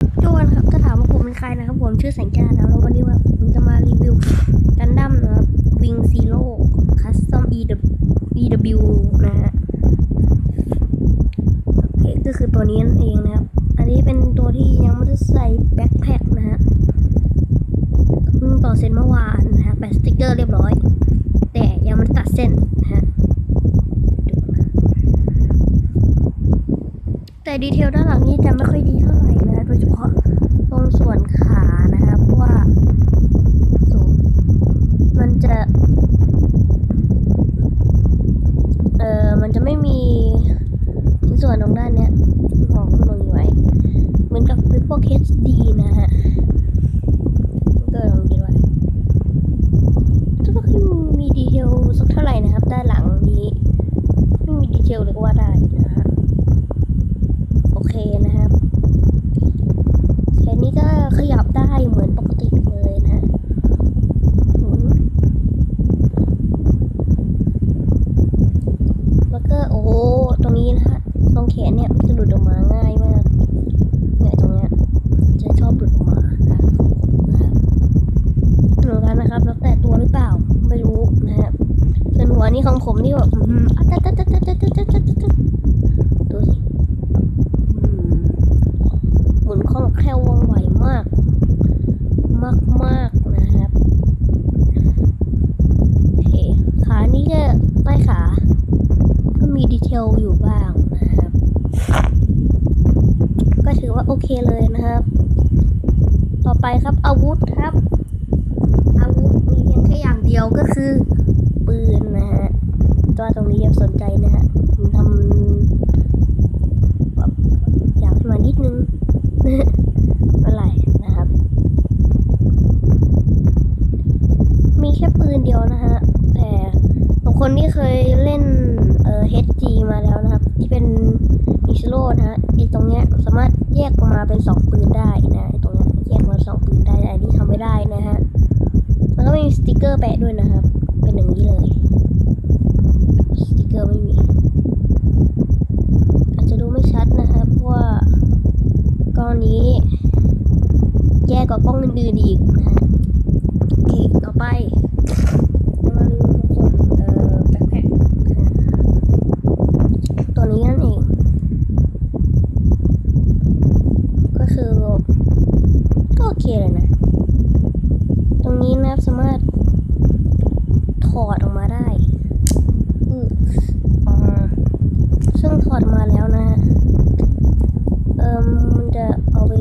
ทุกคนครับถ้าถามว่าผมเป็นใครนะครับ ผมชื่อแสงจ้าแล้วแล้ววันนี้ว่าผมจะมารีวิวกันดั้มนะครับวิงซีโร่คัสตอม EW นะฮะโอเคก็คือตัวนี้นั่นเองนะครับ อันนี้เป็นตัวที่ยังไม่ได้ใส่แบ็คแพ็คนะฮะเพิ่งต่อเซ็นเมื่อวานนะฮะแปะสติ๊กเกอร์เรียบร้อย แต่ยังไม่ตัดเส้นนะฮะแต่ดีเทลด้านหลังนี้จะไม่ค่อยดีเท่า เฉพาะตรงส่วนขานะฮะเพราะว่ามันจะ เออมันจะไม่มีชิ้นส่วนตรงด้านเนี้ยของลงอยู่ไว้เหมือนกับเป็นพวก HD นะฮะก็ลองดีไว้จะไม่ค่อยมีดีเทลสักเท่าไหร่นะครับ ด้านหลังนี้ ไม่มีดีเทลเลยก็ว่าได้นะฮะ โอเคนะครับแค่นี้ก็ขยับได้เหมือนปกติเลยนะฮะหมุน แล้วก็โอ้โหตรงนี้นะฮะตรง แขนเนี่ยจะหลุดออกมาง่ายมากเนี่ยตรงเนี้ยจะชอบหลุดออกมานะครับนะครับนกันนะครับแล้วแต่ตัวหรือเปล่าไม่รู้นะครับส่วนหัวนี่ของผมนี่แบบอืมอะตะตะตะตะตะตะตะตะตะดูสิหมุนคล่องแคล่วว่องไวมาก มากมากๆนะครับเคขานี่ก็ใต้ขา ก็มีดีเทลอยู่บ้างนะ ก็ถือว่าโอเคเลยนะครับ ต่อไปครับอาวุธครับ อาวุธมีเพียงแค่อย่างเดียวก็คือปืนนะฮะตัวตรงนี้ยังสนใจนะฮะผมทำแบบอยากขึ้นมานิดนึงไม่เป็นไรนะครับ มีแค่ปืนเดียวนะฮะแต่บางคนที่เคยเล่นเอ่อ HG มาแล้วนะครับ ที่เป็น อิชโรนะฮะไอตรงเนี้ยสามารถแยกออกมาเป็นสองปืนได้นะไอตรงเนี้ยแยกมาสองปืนได้แต่อันนี้ทำไม่ได้นะฮะแล้วก็มีสติกเกอร์แปะด้วยนะครับ เป็นอย่างนี้เลยสติกเกอร์ไม่มีอาจจะดูไม่ชัดนะครับเพราะว่ากล้องนี้แย่กว่ากล้องอื่นๆอีกนะฮะโอเคต่อไป มารีวิวส่วนเอ่อแบ็คแพ็คตัวนี้นั่นเอง ก็คือก็โอเคเลยนะ ตรงนี้นะครับสามารถถอดออกมาได้อืออ่าซึ่งถอดมาแล้วนะฮะเอ่มมันจะเอาไป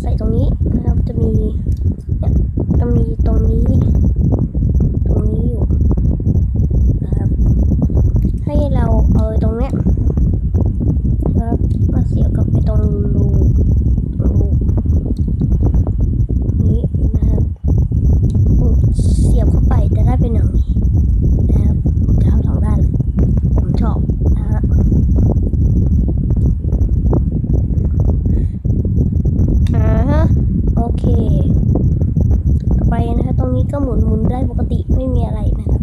ใส่ตรงนี้นะครับ จะมีเนี่ยจะมีตรง นี้ ตรงนี้อยู่นะครับ ให้เราเอาตรงเนี้ยนะครับมาเสียบกับไปตรงรูตรงรูนี้นะครับปุ๊บเสียบเข้าไปจะได้เป็นอย่างนี้นะครับผมจะทำสองด้านเลยผมชอบนะฮะอ่าฮะโอเค ต่อไปนะครับตรงนี้ ก็หมุนหมุนได้ปกติไม่มีอะไรนะครับ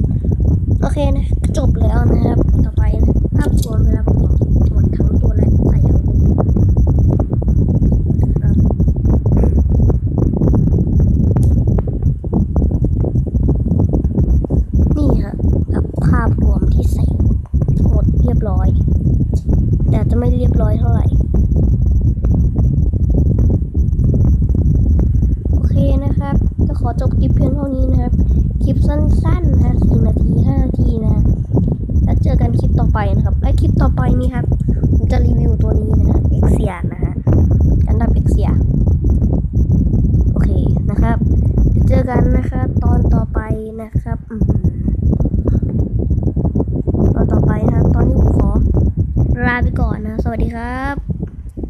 โอเคนะจบแล้วนะครับ ต่อไปนะภาพรวมเวลาประกอบหมดทั้งตัวและใส่อาวุธครับนี่ฮะกับภาพรวมที่ใส่หมดเรียบร้อย แต่จะไม่เรียบร้อยเท่าไหร่ โอเคนะครับ ก็ข อจบคลิปเพียงเท่านี้นะครับ คลิปสั้นๆนะสี่นาทีห้านาทีนะแล้วเจอกันคลิปต่อไปนะครับ และคลิปต่อไปนี้ครับ